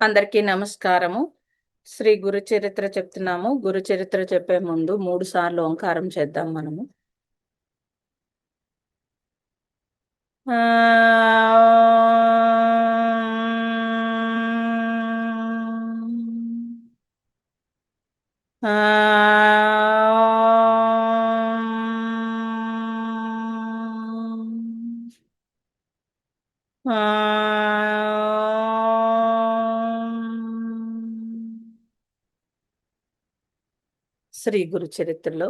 అందరికీ నమస్కారము. శ్రీ గురు చరిత్ర చెప్తున్నాము. గురు చరిత్ర చెప్పే ముందు మూడు సార్లు ఓంకారం చేద్దాం మనము. ఆ శ్రీ గురు చరిత్రలో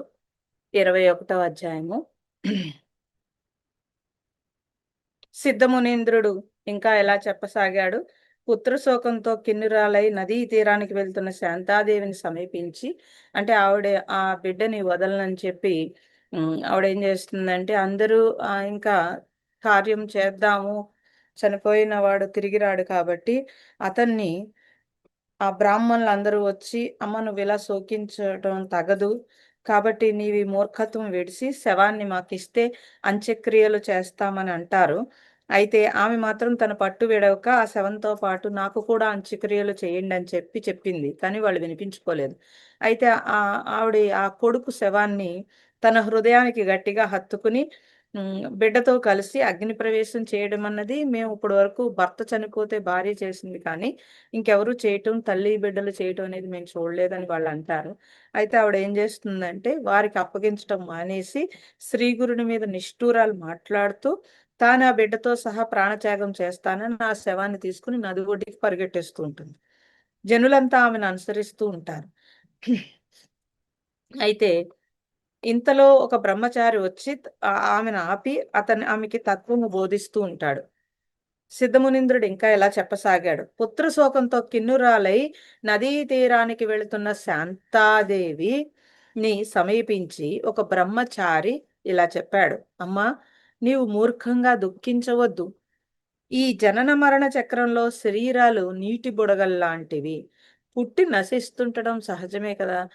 ఇరవై ఒకటవ అధ్యాయము. సిద్ధమునీంద్రుడు ఇంకా ఎలా చెప్పసాగాడు? పుత్రశోకంతో కిన్నురాలై నదీ తీరానికి వెళ్తున్న శాంతాదేవిని సమీపించి అంటే ఆవిడ ఆ బిడ్డని వదలనని చెప్పి ఆవిడ ఏం చేస్తుందంటే అందరూ ఇంకా కార్యం చేద్దాము చనిపోయిన వాడు తిరిగి రాడు కాబట్టి అతన్ని ఆ బ్రాహ్మణులు అందరూ వచ్చి అమ్మ నువ్వు ఇలా శోకించడం తగదు. కాబట్టి నీవి మూర్ఖత్వం విడిసి శవాన్ని మాకు ఇస్తే అంత్యక్రియలు చేస్తామని అంటారు. అయితే ఆమె మాత్రం తన పట్టు విడవక ఆ శవంతో పాటు నాకు కూడా అంత్యక్రియలు చేయండి అని చెప్పి చెప్పింది. కానీ వాళ్ళు వినిపించుకోలేదు. అయితే ఆ ఆవిడ ఆ కొడుకు శవాన్ని తన హృదయానికి గట్టిగా హత్తుకుని బిడ్డతో కలిసి అగ్ని ప్రవేశం చేయడం అన్నది మేము ఇప్పటి వరకు భర్త చనిపోతే భార్య చేసింది కానీ ఇంకెవరు చేయటం తల్లి బిడ్డలు చేయటం అనేది మేము చూడలేదని వాళ్ళు అంటారు. అయితే ఆవిడ ఏం చేస్తుందంటే వారికి అప్పగించడం మానేసి శ్రీగురుని మీద నిష్ఠూరాలు మాట్లాడుతూ తాను ఆ బిడ్డతో సహా ప్రాణత్యాగం చేస్తానని ఆ శవాన్ని తీసుకుని నది ఒడ్డికి పరిగెట్టేస్తూ ఉంటుంది. జనులంతా ఆమెను అనుసరిస్తూ ఉంటారు. అయితే ఇంతలో ఒక బ్రహ్మచారి వచ్చి ఆమెను ఆపి అతని ఆమెకి తత్వము బోధిస్తూ ఉంటాడు. సిద్ధమునింద్రుడు ఇంకా ఇలా చెప్పసాగాడు. పుత్ర శోకంతో కిన్నురాలై నదీ తీరానికి వెళుతున్న శాంతాదేవి ని సమీపించి ఒక బ్రహ్మచారి ఇలా చెప్పాడు. అమ్మా నీవు మూర్ఖంగా దుఃఖించవద్దు. ఈ జనన మరణ చక్రంలో శరీరాలు నీటి బుడగల్లాంటివి. పుట్టి నశిస్తుంటడం సహజమే కదా.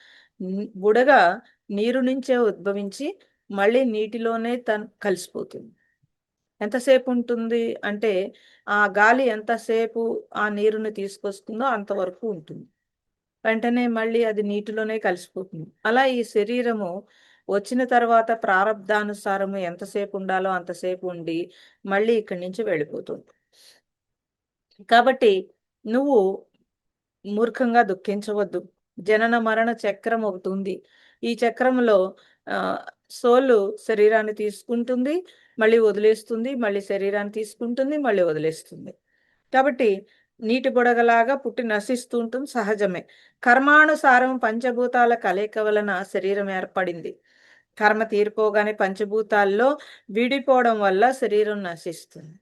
బుడగ నీరు నుంచే ఉద్భవించి మళ్ళీ నీటిలోనే తను కలిసిపోతుంది. ఎంతసేపు ఉంటుంది అంటే ఆ గాలి ఎంతసేపు ఆ నీరుని తీసుకొస్తుందో అంతవరకు ఉంటుంది. వెంటనే మళ్ళీ అది నీటిలోనే కలిసిపోతుంది. అలా ఈ శరీరము వచ్చిన తర్వాత ప్రారంధానుసారము ఎంతసేపు ఉండాలో అంతసేపు ఉండి మళ్ళీ ఇక్కడి నుంచి వెళ్ళిపోతుంది. కాబట్టి నువ్వు మూర్ఖంగా దుఃఖించవద్దు. జనన మరణ చక్రం ఒకటి ఉంది. ఈ చక్రంలో సోలు శరీరాన్ని తీసుకుంటుంది మళ్ళీ వదిలేస్తుంది మళ్ళీ శరీరాన్ని తీసుకుంటుంది మళ్ళీ వదిలేస్తుంది. కాబట్టి నీటి బుడగలాగా పుట్టి నశిస్తూ ఉంటుంది సహజమే. కర్మానుసారం పంచభూతాల కలయిక వలన శరీరం ఏర్పడింది. కర్మ తీరిపోగానే పంచభూతాల్లో విడిపోవడం వల్ల శరీరం నశిస్తుంది.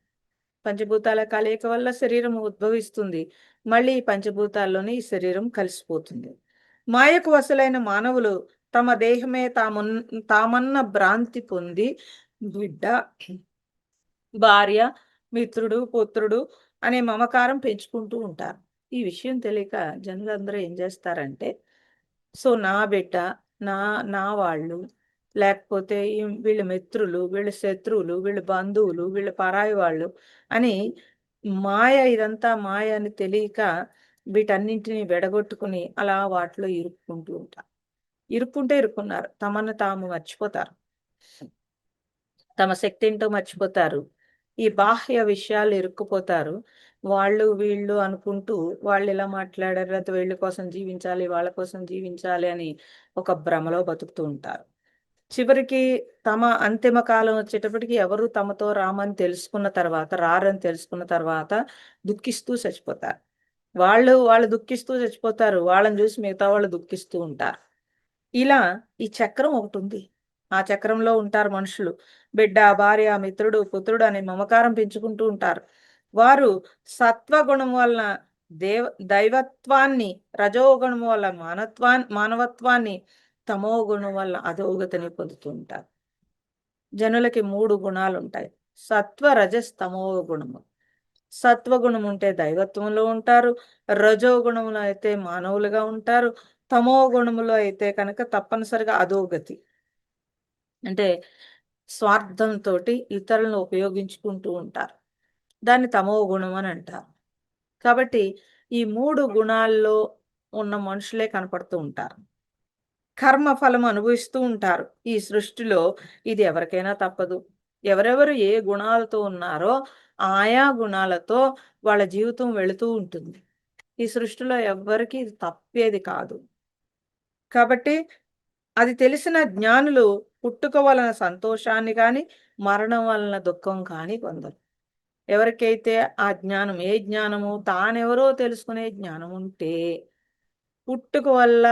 పంచభూతాల కలయిక వల్ల శరీరం ఉద్భవిస్తుంది. మళ్ళీ పంచభూతాల్లోనే ఈ శరీరం కలిసిపోతుంది. మాయకు వసలైన మానవులు తమ దేహమే తామున్ తామన్న భ్రాంతి పొంది బిడ్డ భార్య మిత్రుడు పుత్రుడు అనే మమకారం పెంచుకుంటూ ఉంటారు. ఈ విషయం తెలియక జనులందరూ ఏం చేస్తారంటే సో నా బిడ్డ నా నా వాళ్ళు లేకపోతే వీళ్ళ మిత్రులు వీళ్ళ శత్రువులు వీళ్ళ బంధువులు వీళ్ళ పరాయి వాళ్ళు అని మాయ ఇదంతా మాయ అని తెలియక వీటన్నింటినీ వెడగొట్టుకుని అలా వాటిలో ఇరుక్కుంటూ ఉంటారు. ఇరుక్కుంటే ఇరుక్కున్నారు. తమను తాము మర్చిపోతారు. తమ శక్తి ఏంటో మర్చిపోతారు. ఈ బాహ్య విషయాలు ఇరుక్కుపోతారు. వాళ్ళు వీళ్ళు అనుకుంటూ వాళ్ళు ఇలా మాట్లాడారు లేకపోతే వీళ్ళ కోసం జీవించాలి వాళ్ళ కోసం జీవించాలి అని ఒక భ్రమలో బతుకుతూ ఉంటారు. చివరికి తమ అంతిమ కాలం వచ్చేటప్పటికి ఎవరు తమతో రామని తెలుసుకున్న తర్వాత రారని తెలుసుకున్న తర్వాత దుఃఖిస్తూ చచ్చిపోతారు. వాళ్ళు వాళ్ళు దుఃఖిస్తూ చచ్చిపోతారు. వాళ్ళని చూసి మిగతా వాళ్ళు దుఃఖిస్తూ ఉంటారు. ఇలా ఈ చక్రం ఒకటి ఉంది ఆ చక్రంలో ఉంటారు మనుషులు. బిడ్డ భార్య మిత్రుడు పుత్రుడు అనే మమకారం పెంచుకుంటూ ఉంటారు. వారు సత్వగుణం వలన దేవ దైవత్వాన్ని రజోగుణం వల్ల మానత్వా మానవత్వాన్ని తమో గుణం వల్ల అధోగతిని పొందుతూ ఉంటారు జనులకి మూడు గుణాలు ఉంటాయి. సత్వ రజస్ తమో గుణము సత్వగుణం ఉంటే దైవత్వంలో ఉంటారు. రజోగుణములు అయితే మానవులుగా ఉంటారు. తమో గుణములో అయితే కనుక తప్పనిసరిగా అధోగతి. అంటే స్వార్థంతో ఇతరులను ఉపయోగించుకుంటూ ఉంటారు. దాన్ని తమో గుణం అని అంటారు. కాబట్టి ఈ మూడు గుణాల్లో ఉన్న మనుషులే కనపడుతూ ఉంటారు. కర్మ ఫలం అనుభవిస్తూ ఉంటారు. ఈ సృష్టిలో ఇది ఎవరికైనా తప్పదు. ఎవరెవరు ఏ గుణాలతో ఉన్నారో ఆయా గుణాలతో వాళ్ళ జీవితం వెళుతూ ఉంటుంది. ఈ సృష్టిలో ఎవ్వరికి ఇది తప్పేది కాదు. కాబట్టి అది తెలిసిన జ్ఞానులు పుట్టుక వలన సంతోషాన్ని కానీ మరణం వలన దుఃఖం కానీ పొందరు ఎవరికైతే ఆ జ్ఞానం ఏ జ్ఞానము తానెవరో తెలుసుకునే జ్ఞానం ఉంటే పుట్టుక వల్ల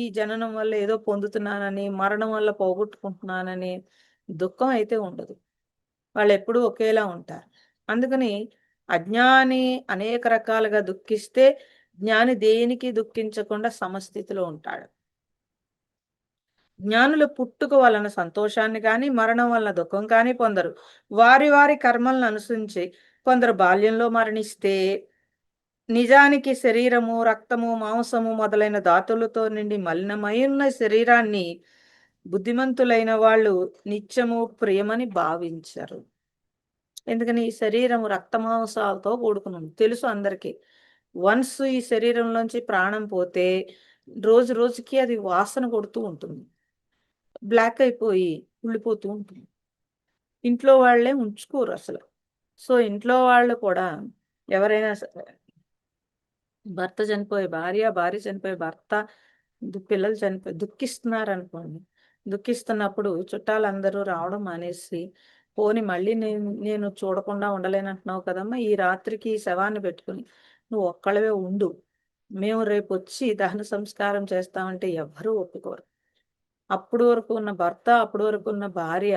ఈ జననం వల్ల ఏదో పొందుతున్నానని మరణం వల్ల పోగొట్టుకుంటున్నానని దుఃఖం అయితే ఉండదు. వాళ్ళు ఎప్పుడూ ఒకేలా ఉంటారు. అందుకని అజ్ఞాని అనేక రకాలుగా దుఃఖిస్తే జ్ఞాని దేనికి దుఃఖించకుండా సమస్థితిలో ఉంటాడు. జ్ఞానులు పుట్టుక వలన సంతోషాన్ని కానీ మరణం వలన దుఃఖం కానీ పొందరు. వారి వారి కర్మలను అనుసరించి కొందరు బాల్యంలో మరణిస్తే నిజానికి శరీరము రక్తము మాంసము మొదలైన ధాతులతో నిండి మలినమై ఉన్న శరీరాన్ని బుద్ధిమంతులైన వాళ్ళు నిత్యము ప్రియమని భావించరు. ఎందుకని? ఈ శరీరం రక్తమాంసాలతో కూడుకుని తెలుసు అందరికీ. వన్స్ ఈ శరీరంలోంచి ప్రాణం పోతే రోజు రోజుకి అది వాసన కొడుతూ ఉంటుంది. బ్లాక్ అయిపోయి ఉళ్ళిపోతూ ఉంటుంది. ఇంట్లో వాళ్ళే ఉంచుకోరు అసలు. సో ఇంట్లో వాళ్ళు కూడా ఎవరైనా సరే భర్త చనిపోయే భార్య భార్య చనిపోయే భర్త పిల్లలు చనిపోయి దుఃఖిస్తున్నారు అనుకోండి దుఃఖిస్తున్నప్పుడు చుట్టాలందరూ రావడం మానేసి పోని మళ్ళీ నేను నేను చూడకుండా ఉండలేనంటున్నావు కదమ్మా ఈ రాత్రికి శవాన్ని పెట్టుకుని నువ్వు ఒక్కళ్ళవే ఉండు. మేము రేపు వచ్చి దహన సంస్కారం చేస్తామంటే ఎవ్వరూ ఒప్పుకోరు. అప్పుడు వరకు ఉన్న భర్త అప్పుడు వరకు ఉన్న భార్య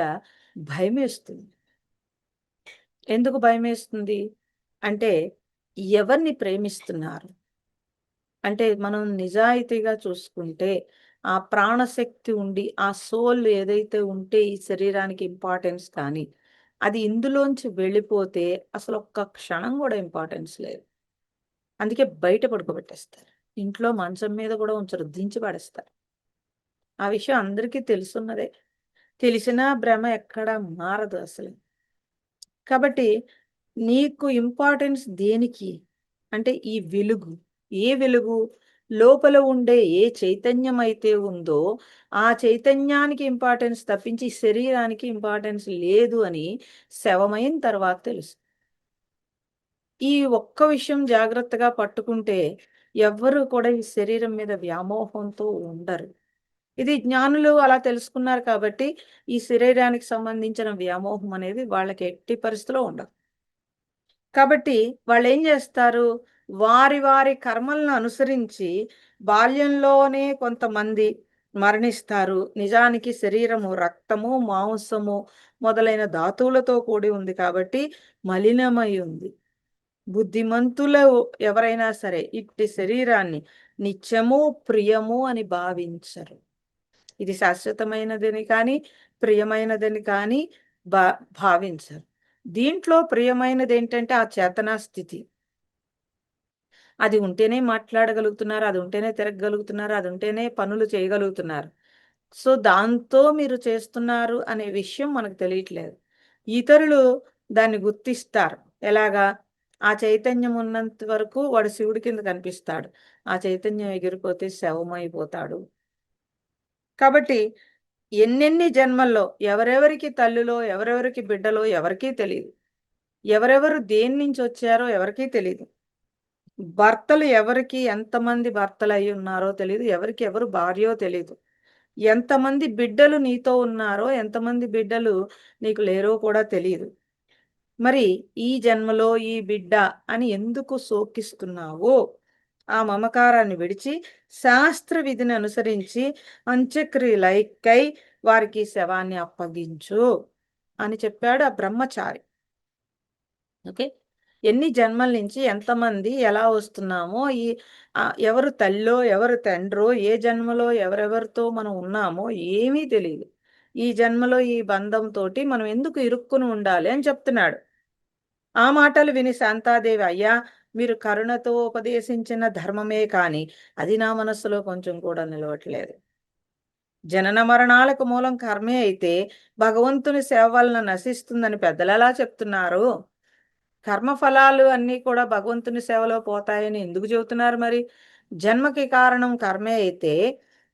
భయమేస్తుంది. ఎందుకు భయమేస్తుంది? అంటే ఎవరిని ప్రేమిస్తున్నారు? అంటే మనం నిజాయితీగా చూసుకుంటే ఆ ప్రాణశక్తి ఉండి ఆ సోల్ ఏదైతే ఉంటే ఈ శరీరానికి ఇంపార్టెన్స్ కానీ అది ఇందులోంచి వెళ్ళిపోతే అసలు ఒక్క క్షణం కూడా ఇంపార్టెన్స్ లేదు. అందుకే బయట పడుకోబెట్టేస్తారు. ఇంట్లో మంచం మీద కూడా ఉంచరు దించి పడేస్తారు. ఆ విషయం అందరికీ తెలుసున్నదే. తెలిసినా భ్రమ ఎక్కడ మారదు అసలు. కాబట్టి నీకు ఇంపార్టెన్స్ దేనికి? అంటే ఈ వెలుగు. ఏ వెలుగు? లోపల ఉండే ఏ చైతన్యం అయితే ఉందో ఆ చైతన్యానికి ఇంపార్టెన్స్ తప్పించి శరీరానికి ఇంపార్టెన్స్ లేదు అని శవమైన తర్వాత తెలుసు. ఈ ఒక్క విషయం జాగ్రత్తగా పట్టుకుంటే ఎవ్వరు కూడా ఈ శరీరం మీద వ్యామోహంతో ఉండరు. ఇది జ్ఞానులు అలా తెలుసుకున్నారు కాబట్టి ఈ శరీరానికి సంబంధించిన వ్యామోహం అనేది వాళ్ళకి ఎట్టి పరిస్థితిలో ఉండదు. కాబట్టి వాళ్ళు ఏం చేస్తారు? వారి వారి కర్మలను అనుసరించి బాల్యంలోనే కొంతమంది మరణిస్తారు. నిజానికి శరీరము రక్తము మాంసము మొదలైన ధాతువులతో కూడి ఉంది కాబట్టి మలినమై ఉంది. బుద్ధిమంతులు ఎవరైనా సరే ఇట్టి శరీరాన్ని నిత్యము ప్రియము అని భావించరు. ఇది శాశ్వతమైనదని కానీ ప్రియమైనదని కానీ భా భావించరు. దీంట్లో ప్రియమైనది ఏంటంటే ఆ చేతనా స్థితి. అది ఉంటేనే మాట్లాడగలుగుతున్నారు అది ఉంటేనే తిరగగలుగుతున్నారు అది ఉంటేనే పనులు చేయగలుగుతున్నారు. సో దాంతో మీరు చేస్తున్నారు అనే విషయం మనకు తెలియట్లేదు. ఇతరులు దాన్ని గుర్తిస్తారు. ఎలాగా? ఆ చైతన్యం ఉన్నంత వరకు వాడు శివుడి కింద కనిపిస్తాడు. ఆ చైతన్యం ఎగిరిపోతే శవమైపోతాడు. కాబట్టి ఎన్నెన్ని జన్మల్లో ఎవరెవరికి తల్లులో ఎవరెవరికి బిడ్డలో ఎవరికీ తెలియదు ఎవరెవరు దేని నుంచి వచ్చారో ఎవరికీ తెలియదు భర్తలు ఎవరికి ఎంతమంది భర్తలు అయి ఉన్నారో తెలియదు ఎవరికి ఎవరు భార్యో తెలియదు ఎంతమంది బిడ్డలు నీతో ఉన్నారో ఎంతమంది బిడ్డలు నీకు లేరో కూడా తెలియదు మరి ఈ జన్మలో ఈ బిడ్డ అని ఎందుకు శోకిస్తున్నావో ఆ మమకారాన్ని విడిచి శాస్త్ర విధిని అనుసరించి అంత్యక్రియలైకై వారికి శవాన్ని అప్పగించు అని చెప్పాడు ఆ బ్రహ్మచారి. ఓకే? ఎన్ని జన్మల నుంచి ఎంతమంది ఎలా వస్తున్నామో ఈ ఎవరు తల్లో ఎవరు తండ్రో ఏ జన్మలో ఎవరెవరితో మనం ఉన్నామో ఏమీ తెలియదు ఈ జన్మలో ఈ బంధంతోటి మనం ఎందుకు ఇరుక్కుని ఉండాలి అని చెప్తున్నాడు. ఆ మాటలు విని శాంతాదేవి అయ్యా మీరు కరుణతో ఉపదేశించిన ధర్మమే కాని అది నా మనస్సులో కొంచెం కూడా నిలవట్లేదు. జనన మరణాలకు మూలం కర్మే అయితే భగవంతుని సేవ వలన నశిస్తుందని పెద్దలు ఎలా చెప్తున్నారు? కర్మఫలాలు అన్నీ కూడా భగవంతుని సేవలో పోతాయని ఎందుకు చెబుతున్నారు మరి? జన్మకి కారణం కర్మే అయితే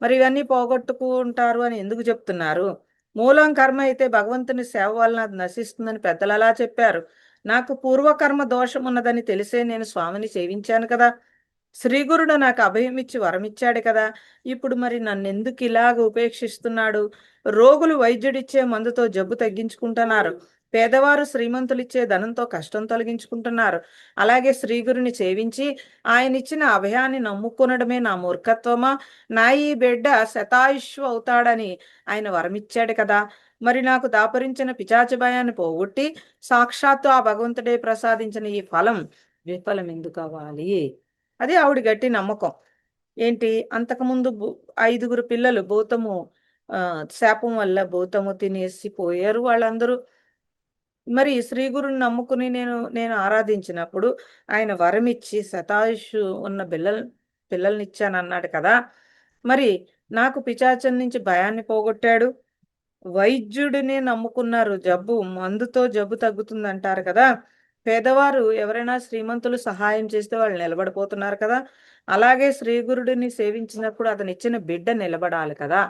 మరి ఇవన్నీ పోగొట్టుకుంటారు అని ఎందుకు చెప్తున్నారు? మూలం కర్మ అయితే భగవంతుని సేవ వలన అది నశిస్తుందని పెద్దలు అలా చెప్పారు? నాకు పూర్వకర్మ దోషం ఉన్నదని తెలిసే నేను స్వామిని సేవించాను కదా. శ్రీగురుడు నాకు అభయమిచ్చి వరమిచ్చాడు కదా. ఇప్పుడు మరి నన్నెందుకు ఇలాగ ఉపేక్షిస్తున్నాడు? రోగులు వైద్యుడిచ్చే మందుతో జబ్బు తగ్గించుకుంటున్నారు. పేదవారు శ్రీమంతులిచ్చే ధనంతో కష్టం తొలగించుకుంటున్నారు. అలాగే శ్రీగురుని సేవించి ఆయన ఇచ్చిన అభయాన్ని నమ్ముకునడమే నా మూర్ఖత్వమా? నా ఈ బిడ్డ శతాయుష్యు అవుతాడని ఆయన వరమిచ్చాడు కదా. మరి నాకు దాపరించిన పిచాచి భయాన్ని పోగొట్టి సాక్షాత్తు ఆ భగవంతుడే ప్రసాదించిన ఈ ఫలం విఫలం ఎందుకు అవ్వాలి? అది ఆవిడ గట్టి నమ్మకం. ఏంటి? అంతకుముందు ఐదుగురు పిల్లలు భూతము శాపం వల్ల భూతము తినేసి పోయారు వాళ్ళందరూ. మరి శ్రీ గురుని నమ్ముకుని నేను నేను ఆరాధించినప్పుడు ఆయన వరమిచ్చి శతాయుషు ఉన్న పిల్లల పిల్లల్ని ఇచ్చానన్నాడు కదా. మరి నాకు పిచాచం నుంచి భయాన్ని పోగొట్టాడు. వైద్యుడిని నమ్ముకున్నారు. జబ్బు మందుతో జబ్బు తగ్గుతుంది అంటారు కదా. పేదవారు ఎవరైనా శ్రీమంతులు సహాయం చేస్తే వాళ్ళు నిలబడిపోతున్నారు కదా. అలాగే శ్రీగురుడిని సేవించినప్పుడు అతను ఇచ్చిన బిడ్డ నిలబడాలి కదా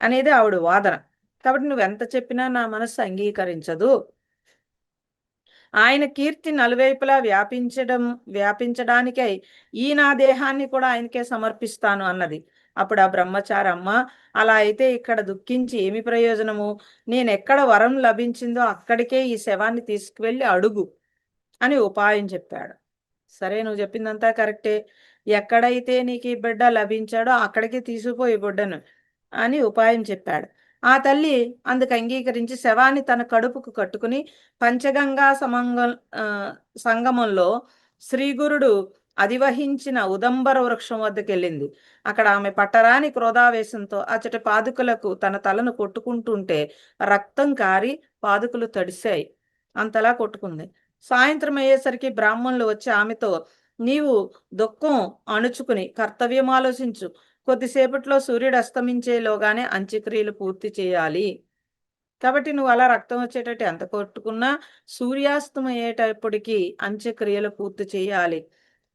అనేది ఆవిడ వాదన. కాబట్టి నువ్వు ఎంత చెప్పినా నా మనస్సు అంగీకరించదు. ఆయన కీర్తి నలువైపులా వ్యాపించడం వ్యాపించడానికై ఈ నా దేహాన్ని కూడా ఆయనకే సమర్పిస్తాను అన్నది. అప్పుడు ఆ బ్రహ్మచారి అమ్మ అలా అయితే ఇక్కడ దుఃఖించి ఏమి ప్రయోజనము? నేను ఎక్కడ వరం లభించిందో అక్కడికే ఈ శవాన్ని తీసుకువెళ్ళి అడుగు అని ఉపాయం చెప్పాడు. సరే నువ్వు చెప్పిందంతా కరెక్టే. ఎక్కడైతే నీకు ఈ బిడ్డ లభించాడో అక్కడికి తీసుకుపోయి బిడ్డను అని ఉపాయం చెప్పాడు. ఆ తల్లి అందుకు అంగీకరించి శవాన్ని తన కడుపుకు కట్టుకుని పంచగంగా సమంగ సంగమంలో శ్రీగురుడు అధివహించిన ఉదంబర వృక్షం వద్దకు వెళ్ళింది అక్కడ ఆమె పట్టరాని క్రోధావేశంతో అచ్చటి పాదుకులకు తన తలను కొట్టుకుంటుంటే రక్తం కారి పాదుకులు తడిశాయి. అంతలా కొట్టుకుంది. సాయంత్రం అయ్యేసరికి బ్రాహ్మణులు వచ్చి ఆమెతో నీవు దుఃఖం అణుచుకుని కర్తవ్యం ఆలోచించు. కొద్దిసేపట్లో సూర్యుడు అస్తమించేలోగానే అంత్యక్రియలు పూర్తి చేయాలి. కాబట్టి నువ్వు అలా రక్తం వచ్చేటట్టు ఎంత కొట్టుకున్నా సూర్యాస్తమయ్యేటప్పటికీ అంత్యక్రియలు పూర్తి చేయాలి.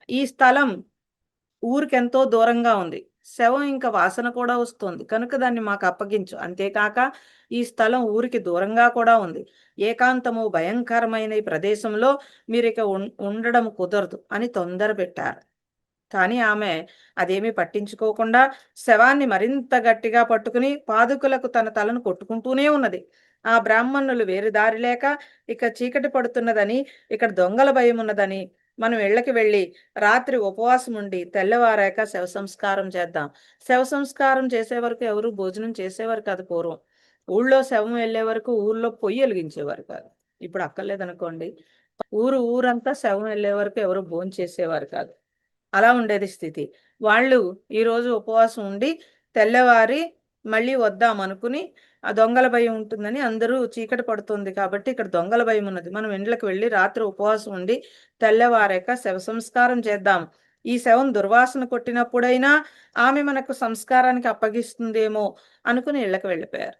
ఈ స్థలం ఊరికెంతో దూరంగా ఉంది. శవం ఇంకా వాసన కూడా వస్తుంది. కనుక దాన్ని మాకు అప్పగించు. అంతేకాక ఈ స్థలం ఊరికి దూరంగా కూడా ఉంది. ఏకాంతము భయంకరమైన ఈ ప్రదేశంలో మీరు ఇక ఉం- ఉండడం కుదరదు అని తొందర పెట్టారు. కానీ ఆమె అదేమీ పట్టించుకోకుండా శవాన్ని మరింత గట్టిగా పట్టుకుని పాదుకులకు తన తలను కొట్టుకుంటూనే ఉన్నది. ఆ బ్రాహ్మణులు వేరు దారి లేక ఇక చీకటి పడుతున్నదని ఇక్కడ దొంగల భయం ఉన్నదని మనం ఇళ్ళకి వెళ్ళి రాత్రి ఉపవాసం ఉండి తెల్లవారాక శవ సంస్కారం చేద్దాం. శవ సంస్కారం చేసే వరకు ఎవరు భోజనం చేసేవారు కాదు పూర్వం. ఊళ్ళో శవం వెళ్ళే వరకు ఊళ్ళో పొయ్యి వెలిగించేవారు కాదు. ఇప్పుడు అక్కర్లేదనుకోండి. ఊరు ఊరంతా శవం వెళ్ళే వరకు ఎవరు భోజనం చేసేవారు కాదు. అలా ఉండేది స్థితి. వాళ్ళు ఈరోజు ఉపవాసం ఉండి తెల్లవారి మళ్ళీ వద్దాం అనుకుని ఆ దొంగల భయం ఉంటుందని అందరూ చీకటి పడుతుంది కాబట్టి ఇక్కడ దొంగల భయం ఉన్నది. మనం ఇండ్లకు వెళ్ళి రాత్రి ఉపవాసం ఉండి తెల్లవారాక శవ సంస్కారం చేద్దాం. ఈ శవం దుర్వాసన కొట్టినప్పుడైనా ఆమె మనకు సంస్కారానికి అప్పగిస్తుందేమో అనుకుని ఇళ్ళకి వెళ్ళిపోయారు.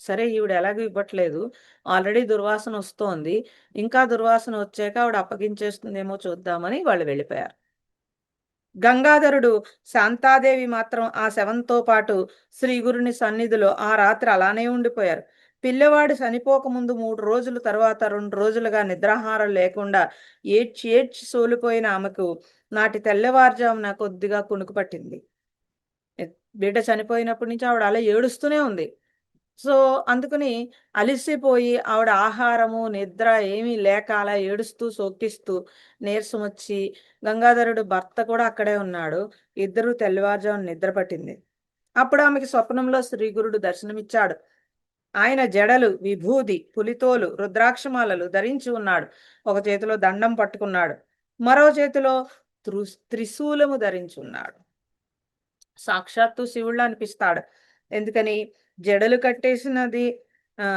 సరే ఈవిడ ఎలాగో ఇవ్వట్లేదు. ఆల్రెడీ దుర్వాసన వస్తోంది. ఇంకా దుర్వాసన వచ్చాక ఆవిడ అప్పగించేస్తుందేమో చూద్దామని వాళ్ళు వెళ్ళిపోయారు. గంగాధరుడు శాంతాదేవి మాత్రం ఆ శవంతో పాటు శ్రీగురుని సన్నిధిలో ఆ రాత్రి అలానే ఉండిపోయారు. పిల్లవాడు చనిపోకముందు మూడు రోజుల తర్వాత రెండు రోజులుగా నిద్రాహారం లేకుండా ఏడ్చి ఏడ్చి సోలిపోయిన ఆమెకు నాటి తెల్లవారుజామున కొద్దిగా కునుకు పట్టింది. బిడ్డ చనిపోయినప్పటి నుంచి ఆవిడ అలా ఏడుస్తూనే ఉంది. సో అందుకని అలిసిపోయి ఆవిడ ఆహారము నిద్ర ఏమీ లేక అలా ఏడుస్తూ సోకిస్తూ నీరసం వచ్చి గంగాధరుడు భర్త కూడా అక్కడే ఉన్నాడు. ఇద్దరు తెల్లవారుజామున నిద్ర పట్టింది. అప్పుడు ఆమెకి స్వప్నంలో శ్రీగురుడు దర్శనమిచ్చాడు. ఆయన జడలు విభూది పులితోలు రుద్రాక్షమాలలు ధరించి ఉన్నాడు. ఒక చేతిలో దండం పట్టుకున్నాడు. మరో చేతిలో త్రు త్రిశూలము ధరించి ఉన్నాడు. సాక్షాత్తు శివుళ్ళు అనిపిస్తాడు ఎందుకని జడలు కట్టేసినది ఆ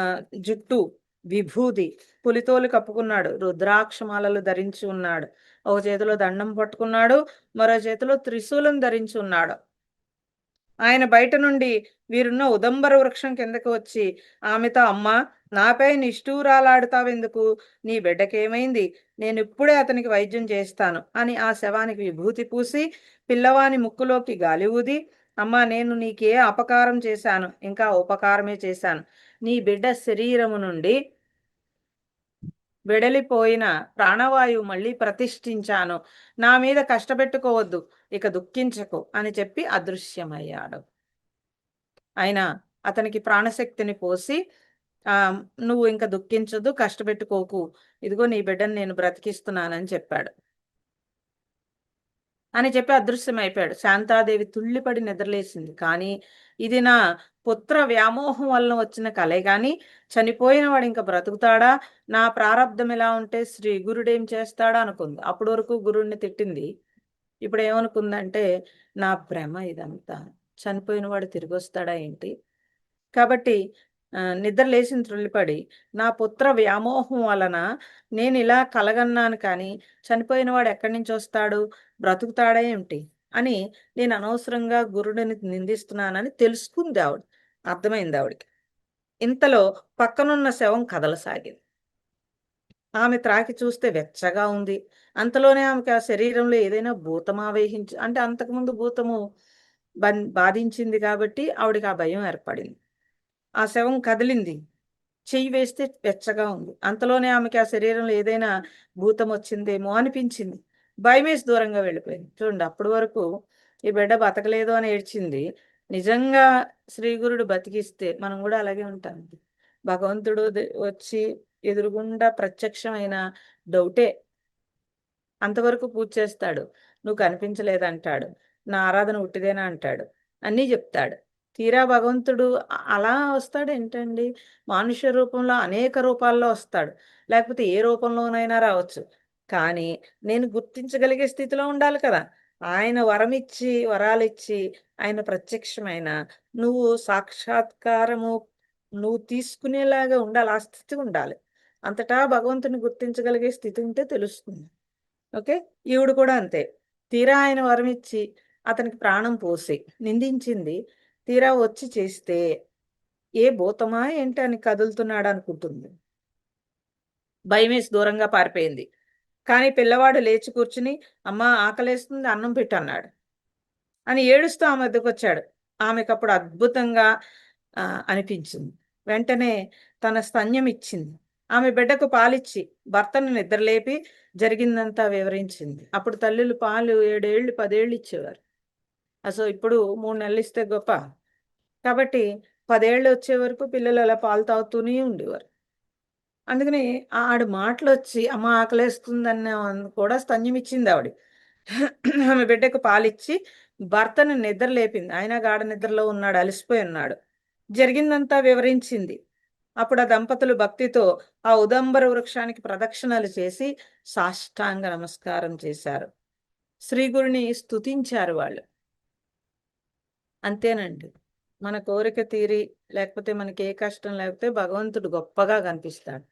జుట్టు విభూది పులితోలు కప్పుకున్నాడు రుద్రాక్షమాలలు ధరించి ఉన్నాడు. ఒక చేతిలో దండం పట్టుకున్నాడు మరో చేతిలో త్రిశూలం ధరించి ఉన్నాడు. ఆయన బయట నుండి వీరున్న ఉదంబర వృక్షం కిందకు వచ్చి ఆమెతో అమ్మ నాపై నిష్ఠూరాలాడుతావెందుకు? నీ బిడ్డకేమైంది? నేను ఇప్పుడే అతనికి వైద్యం చేస్తాను అని ఆ శవానికి విభూతి పూసి పిల్లవాని ముక్కులోకి గాలి ఊది అమ్మా నేను నీకే అపకారం చేశాను. ఇంకా ఉపకారమే చేశాను. నీ బిడ్డ శరీరము నుండి వెడలిపోయిన ప్రాణవాయువు మళ్ళీ ప్రతిష్ఠించాను. నా మీద కష్టపెట్టుకోవద్దు ఇక దుఃఖించకు అని చెప్పి అదృశ్యమయ్యాడు. ఆయన అతనికి ప్రాణశక్తిని పోసి ఆ నువ్వు ఇంకా దుఃఖించదు కష్టపెట్టుకోకు. ఇదిగో నీ బిడ్డను నేను బ్రతికిస్తున్నానని చెప్పాడు. అని చెప్పి అదృశ్యమైపోయాడు. శాంతాదేవి తుళ్ళిపడి నిద్రలేసింది. కానీ ఇది నా పుత్ర వ్యామోహం వలన వచ్చిన కలే. కానీ చనిపోయిన వాడు ఇంకా బ్రతుకుతాడా? నా ప్రారంధం ఎలా ఉంటే శ్రీ గురుడేం చేస్తాడా అనుకుంది. అప్పటి వరకు గురుడిని తిట్టింది. ఇప్పుడు ఏమనుకుందంటే నా భ్రమ ఇదంతా. చనిపోయిన వాడు తిరిగి వస్తాడా ఏంటి? కాబట్టి నిద్ర లేచిన త్రుళ్ళిపడి నా పుత్ర వ్యామోహం వలన నేను ఇలా కలగన్నాను కానీ చనిపోయిన వాడు ఎక్కడి నుంచి వస్తాడు? బ్రతుకుతాడా ఏమిటి? అని నేను అనవసరంగా గురుడిని నిందిస్తున్నానని తెలుసుకుంది ఆవిడ. అర్థమైంది ఆవిడకి. ఇంతలో పక్కనున్న శవం కదలసాగింది. ఆమె త్రాకి చూస్తే వెచ్చగా ఉంది. అంతలోనే ఆమెకి ఆ శరీరంలో ఏదైనా భూతమావేహించి అంటే అంతకుముందు భూతము బాధించింది కాబట్టి ఆవిడకి ఆ భయం ఏర్పడింది. ఆ శవం కదిలింది. చెయ్యి వేస్తే వెచ్చగా ఉంది. అంతలోనే ఆమెకి ఆ శరీరంలో ఏదైనా భూతం వచ్చిందేమో అనిపించింది. భయమేసి దూరంగా వెళ్ళిపోయింది. చూడండి అప్పటి వరకు ఈ బిడ్డ బతకలేదు అని ఏడ్చింది. నిజంగా శ్రీగురుడు బతికిస్తే మనం కూడా అలాగే ఉంటాం. భగవంతుడు వచ్చి ఎదురుగుండా ప్రత్యక్షమైన డౌటే. అంతవరకు పూజ చేస్తాడు. నువ్వు కనిపించలేదంటాడు. నా ఆరాధన ఉట్టిదేనా అంటాడు. అన్నీ చెప్తాడు. తీరా భగవంతుడు అలా వస్తాడు ఏంటండి? మానుష్య రూపంలో అనేక రూపాల్లో వస్తాడు. లేకపోతే ఏ రూపంలోనైనా రావచ్చు. కానీ నేను గుర్తించగలిగే స్థితిలో ఉండాలి కదా. ఆయన వరమిచ్చి వరాలిచ్చి ఆయన ప్రత్యక్షమైన నువ్వు సాక్షాత్కారము నువ్వు తీసుకునేలాగా ఉండాలి ఆ స్థితి ఉండాలి. అంతటా భగవంతుని గుర్తించగలిగే స్థితి ఉంటే తెలుస్తుంది. ఓకే? ఈవిడు కూడా అంతే. తీరా ఆయన వరమిచ్చి అతనికి ప్రాణం పోసి నిందించింది తీరా వచ్చి చేస్తే ఏ భూతమా ఏంటి అని కదులుతున్నాడు అనుకుంటుంది. భయమేసి దూరంగా పారిపోయింది. కానీ పిల్లవాడు లేచి కూర్చుని అమ్మ ఆకలేస్తుంది అన్నం పెట్టు అన్నాడు. అని ఏడుస్తూ ఆమె వద్దకు వచ్చాడు. ఆమెకు అప్పుడు అద్భుతంగా అనిపించింది. వెంటనే తన స్తన్యం ఇచ్చింది. ఆమె బిడ్డకు పాలిచ్చి భర్తను నిద్రలేపి జరిగిందంతా వివరించింది. అప్పుడు తల్లులు పాలు ఏడేళ్ళు పదేళ్ళు ఇచ్చేవారు. అసలు ఇప్పుడు మూడు నెలలు ఇస్తే గొప్ప. కాబట్టి పదేళ్ళు వచ్చే వరకు పిల్లలు అలా పాలు తాగుతూనే ఉండేవారు. అందుకని ఆడు మాటలు వచ్చి అమ్మ ఆకలేస్తుందన్న కూడా స్తన్యం ఇచ్చింది ఆవిడ. ఆమె బిడ్డకు పాలిచ్చి భర్తను నిద్ర లేపింది. ఆయన గాఢ నిద్రలో ఉన్నాడు అలసిపోయి ఉన్నాడు. జరిగిందంతా వివరించింది. అప్పుడు ఆ దంపతులు భక్తితో ఆ ఉదంబర వృక్షానికి ప్రదక్షిణలు చేసి సాష్టాంగ నమస్కారం చేశారు. శ్రీగురిని స్తుతించారు వాళ్ళు. అంతేనండి. మన కోరిక తీరి లేకపోతే మనకి ఏ కష్టం లేకపోతే భగవంతుడు గొప్పగా కనిపిస్తాడు.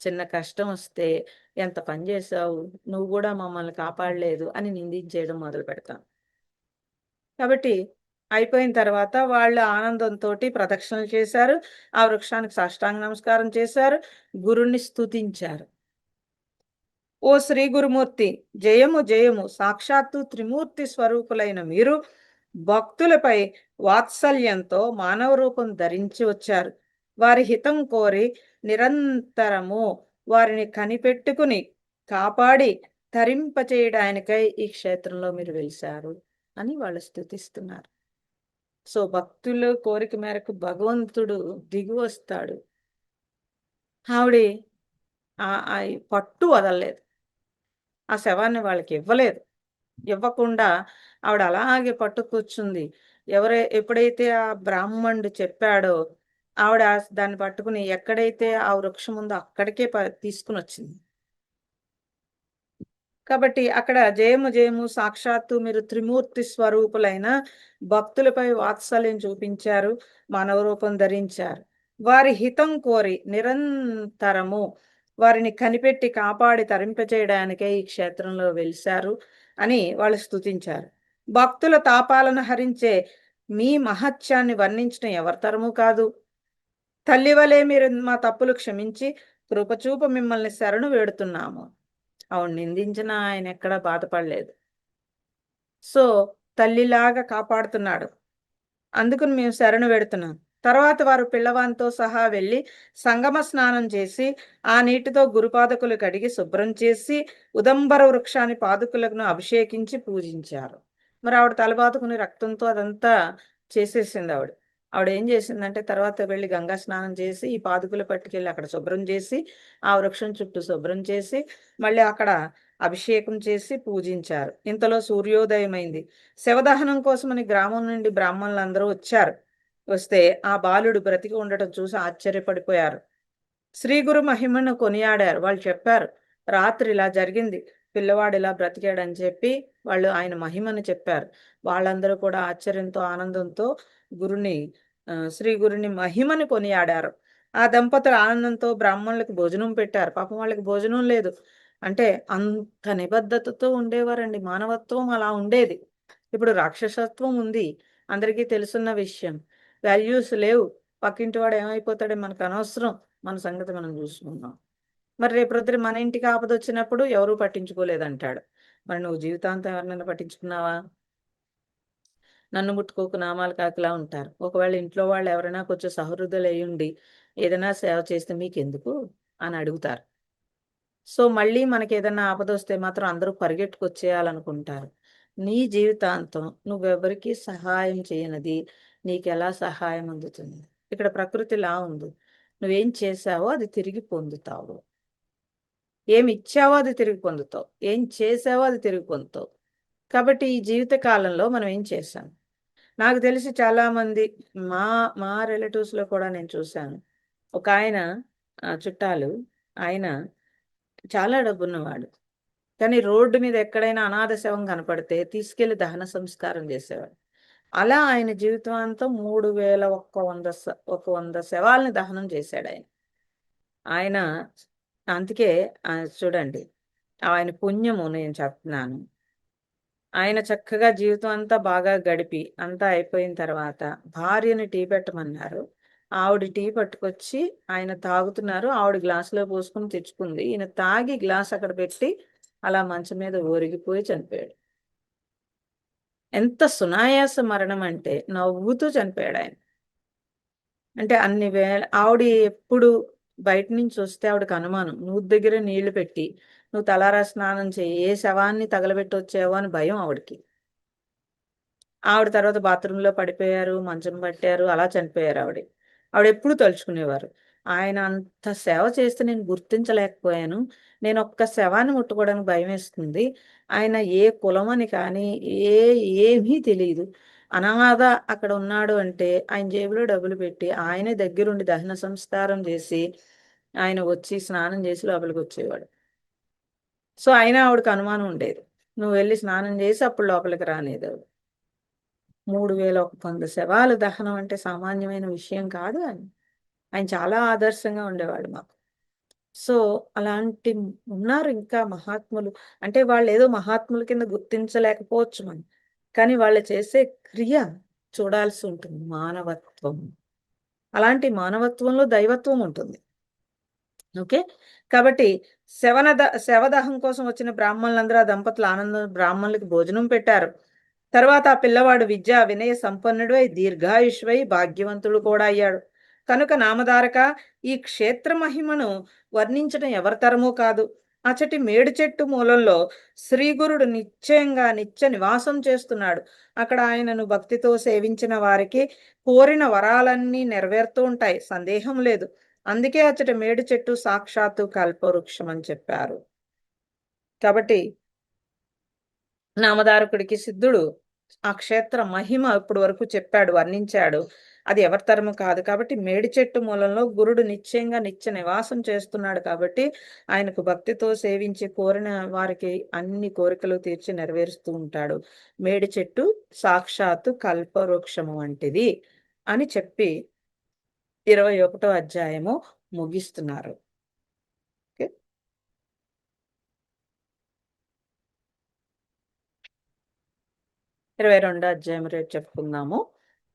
చిన్న కష్టం వస్తే ఎంత పని చేసావు నువ్వు కూడా మమ్మల్ని కాపాడలేదు అని నిందించేయడం మొదలు పెడతాం. కాబట్టి అయిపోయిన తర్వాత వాళ్ళు ఆనందంతో ప్రదక్షిణలు చేశారు ఆ వృక్షానికి సాష్టాంగ నమస్కారం చేశారు గురుణ్ణి స్తుతించారు. ఓ శ్రీ గురుమూర్తి జయము జయము సాక్షాత్తు త్రిమూర్తి స్వరూపులైన మీరు భక్తులపై వాత్సల్యంతో మానవ రూపం ధరించి వచ్చారు. వారి హితం కోరి నిరంతరము వారిని కనిపెట్టుకుని కాపాడి తరింపచేయడానికై ఈ క్షేత్రంలో మీరు వెలిశారు అని వాళ్ళు స్థుతిస్తున్నారు. సో భక్తుల కోరిక మేరకు భగవంతుడు దిగి వస్తాడు. ఆవిడ పట్టు వదలలేదు. ఆ శవాన్ని వాళ్ళకి ఇవ్వలేదు. ఇవ్వకుండా ఆవిడ అలాగే పట్టు కూర్చుంది ఎవరై ఎప్పుడైతే ఆ బ్రాహ్మణుడు చెప్పాడో ఆవిడ దాన్ని పట్టుకుని ఎక్కడైతే ఆ వృక్షం ఉందో అక్కడికే ప- తీసుకుని వచ్చింది కాబట్టి అక్కడ జయము జయము సాక్షాత్తు మీరు త్రిమూర్తి స్వరూపులైన భక్తులపై వాత్సల్యం చూపించారు మానవరూపం ధరించారు. వారి హితం కోరి నిరంతరము వారిని కనిపెట్టి కాపాడి తరింపచేయడానికే ఈ క్షేత్రంలో వెలిశారు అని వాళ్ళు స్తుతించారు. భక్తుల తాపాలను హరించే మీ మహత్యాన్ని వర్ణించడం ఎవరితరము కాదు. తల్లి వలె మీరు మా తప్పులు క్షమించి కృపచూప మిమ్మల్ని శరణు వేడుతున్నాము. అవును నిందించిన ఆయన ఎక్కడా బాధపడలేదు. సో తల్లిలాగా కాపాడుతున్నాడు. అందుకని మేము శరణు పెడుతున్నాం తర్వాత వారు పిల్లవానితో సహా వెళ్ళి సంగమ స్నానం చేసి ఆ నీటితో గురుపాదకులు కడిగి శుభ్రం చేసి ఉదంబర వృక్షాన్ని పాదుకులను అభిషేకించి పూజించారు. మరి ఆవిడ తలబాతుకుని రక్తంతో అదంతా చేసేసింది ఆవిడ. ఆవిడ ఏం చేసిందంటే తర్వాత వెళ్ళి గంగా స్నానం చేసి ఈ పాదుకులు పట్టుకెళ్ళి అక్కడ శుభ్రం చేసి ఆ వృక్షం చుట్టూ శుభ్రం చేసి మళ్ళీ అక్కడ అభిషేకం చేసి పూజించారు. ఇంతలో సూర్యోదయమైంది. శవదహనం కోసమని గ్రామం నుండి బ్రాహ్మణులు అందరూ వచ్చారు. వస్తే ఆ బాలుడు బ్రతికి ఉండటం చూసి ఆశ్చర్యపడిపోయారు. శ్రీ గురు మహిమను కొనియాడారు. వాళ్ళు చెప్పారు రాత్రి ఇలా జరిగింది. పిల్లవాడు ఇలా బ్రతికాడని చెప్పి వాళ్ళు ఆయన మహిమను చెప్పారు. వాళ్ళందరూ కూడా ఆశ్చర్యంతో ఆనందంతో గురుని శ్రీ గురుని మహిమని కొనియాడారు. ఆ దంపతులు ఆనందంతో బ్రాహ్మణులకు భోజనం పెట్టారు. పాపం వాళ్ళకి భోజనం లేదు. అంటే అంత నిబద్ధతతో ఉండేవారండి. మానవత్వం అలా ఉండేది. ఇప్పుడు రాక్షసత్వం ఉంది. అందరికీ తెలుసున్న విషయం. వాల్యూస్ లేవు. పక్కింటి వాడు ఏమైపోతాడో? మనకు అనవసరం. మన సంగతి మనం చూసుకుందాం. మరి రేపు రొద్దున మన ఇంటికి ఆపద వచ్చినప్పుడు ఎవరూ పట్టించుకోలేదంటాడు. మరి నువ్వు జీవితాంతం ఎవరినైనా పట్టించుకున్నావా? నన్ను ముట్టుకోకు నామాలు కాకిలా ఉంటారు. ఒకవేళ ఇంట్లో వాళ్ళు ఎవరైనా కొంచెం సహృదయులు అయ్యుండి ఏదైనా సేవ చేస్తే మీకు ఎందుకు అని అడుగుతారు. సో మళ్ళీ మనకి ఏదైనా ఆపద వస్తే మాత్రం అందరూ పరిగెట్టుకొచ్చేయాలనుకుంటారు. నీ జీవితాంతం నువ్వెవరికి సహాయం చేయనది? నీకు ఎలా సహాయం అందుతుంది? ఇక్కడ ప్రకృతి లా ఉంది. నువ్వేం చేసావో అది తిరిగి పొందుతావు. ఏమి ఇచ్చావో అది తిరిగి పొందుతావు. ఏం చేసావో అది తిరిగి పొందుతావు. కాబట్టి ఈ జీవిత కాలంలో మనం ఏం చేశాం? నాకు తెలిసి చాలామంది మా మా రిలేటివ్స్లో కూడా నేను చూశాను. ఒక ఆయన చుట్టాలు ఆయన చాలా డబ్బున్నవాడు. కానీ రోడ్డు మీద ఎక్కడైనా అనాథ శవం కనపడితే తీసుకెళ్ళి దహన సంస్కారం చేసేవాడు. అలా ఆయన జీవితాంతం మూడు వేల ఒక్క వంద స- ఒక వంద శవాల్ని దహనం చేశాడు ఆయన. ఆయన అందుకే ఆ, చూడండి. ఆయన పుణ్యము నేను చెప్తున్నాను. ఆయన చక్కగా జీవితం అంతా బాగా గడిపి అంతా అయిపోయిన తర్వాత భార్యని టీ పెట్టమన్నారు. ఆవిడ టీ పట్టుకొచ్చి ఆయన తాగుతున్నారు. ఆవిడ గ్లాసులో పోసుకుని తెచ్చుకుంది. ఈయన తాగి గ్లాస్ అక్కడ పెట్టి అలా మంచం మీద ఒరిగిపోయి చనిపోయాడు. ఎంత సునాయాస మరణం అంటే నవ్వుతూ చనిపోయాడు ఆయన. అంటే అన్ని వేళ ఆవిడ ఎప్పుడు బయట నుంచి వస్తే ఆవిడకి అనుమానం. నువ్వు దగ్గర నీళ్ళు పెట్టి నువ్వు తలారా స్నానం చేయి ఏ శవాన్ని తగలబెట్టి వచ్చావో అని భయం ఆవిడకి. ఆవిడ తర్వాత బాత్రూంలో పడిపోయారు మంచం పట్టారు అలా చనిపోయారు ఆవిడ. ఆవిడ ఎప్పుడు తలుచుకునేవారు. ఆయన అంత సేవ చేస్తే నేను గుర్తించలేకపోయాను. నేను ఒక్క శవాన్ని ముట్టుకోవడానికి భయం వేస్తుంది ఆయన ఏ కులం అని కానీ ఏ ఏమీ తెలియదు అనాథ అక్కడ ఉన్నాడు అంటే ఆయన జేబులో డబ్బులు పెట్టి ఆయనే దగ్గరుండి దహన సంస్కారం చేసి ఆయన వచ్చి స్నానం చేసి లోపలికి వచ్చేవాడు. సో అయినా ఆవిడకి అనుమానం ఉండేది. నువ్వు వెళ్ళి స్నానం చేసి అప్పుడు లోపలికి రానేది ఆవిడ. మూడు వేల ఒక వంద శవాలు దహనం అంటే సామాన్యమైన విషయం కాదు అని. ఆయన చాలా ఆదర్శంగా ఉండేవాడు మాకు. సో అలాంటి ఉన్నారు ఇంకా మహాత్ములు. అంటే వాళ్ళు ఏదో మహాత్ముల కింద గుర్తించలేకపోవచ్చు మనం. కానీ వాళ్ళు చేసే క్రియ చూడాల్సి ఉంటుంది. మానవత్వం. అలాంటి మానవత్వంలో దైవత్వం ఉంటుంది. ఓకే? కాబట్టి శవనద శవదహం కోసం వచ్చిన బ్రాహ్మణులందరూ ఆ దంపతులు ఆనందం బ్రాహ్మణులకి భోజనం పెట్టారు. తర్వాత ఆ పిల్లవాడు విద్య వినయ సంపన్నుడై దీర్ఘాయుష్వై భాగ్యవంతుడు కూడా అయ్యాడు. కనుక నామధారక ఈ క్షేత్ర మహిమను వర్ణించడం ఎవరి తరమూ కాదు. అచ్చటి మేడి చెట్టు మూలంలో శ్రీగురుడు నిశ్చయంగా నిత్య నివాసం చేస్తున్నాడు. అక్కడ ఆయనను భక్తితో సేవించిన వారికి కోరిన వరాలన్నీ నెరవేరుతూ ఉంటాయి. సందేహం లేదు. అందుకే అచ్చటి మేడు చెట్టు సాక్షాత్తు కల్పవృక్షం అని చెప్పారు. కాబట్టి నామదారకుడికి సిద్ధుడు ఆ క్షేత్ర మహిమ ఇప్పటి వరకు చెప్పాడు వర్ణించాడు. అది ఎవరి తరము కాదు. కాబట్టి మేడి చెట్టు మూలంలో గురుడు నిశ్చయంగా నిత్య నివాసం చేస్తున్నాడు కాబట్టి ఆయనకు భక్తితో సేవించి కోరిన వారికి అన్ని కోరికలు తీర్చి నెరవేరుస్తూ ఉంటాడు. మేడి చెట్టు సాక్షాత్తు కల్పవృక్షము వంటిది అని చెప్పి ఇరవై ఒకటో అధ్యాయము ముగిస్తున్నారు. ఇరవై రెండో అధ్యాయం రేపు చెప్పుకుందాము.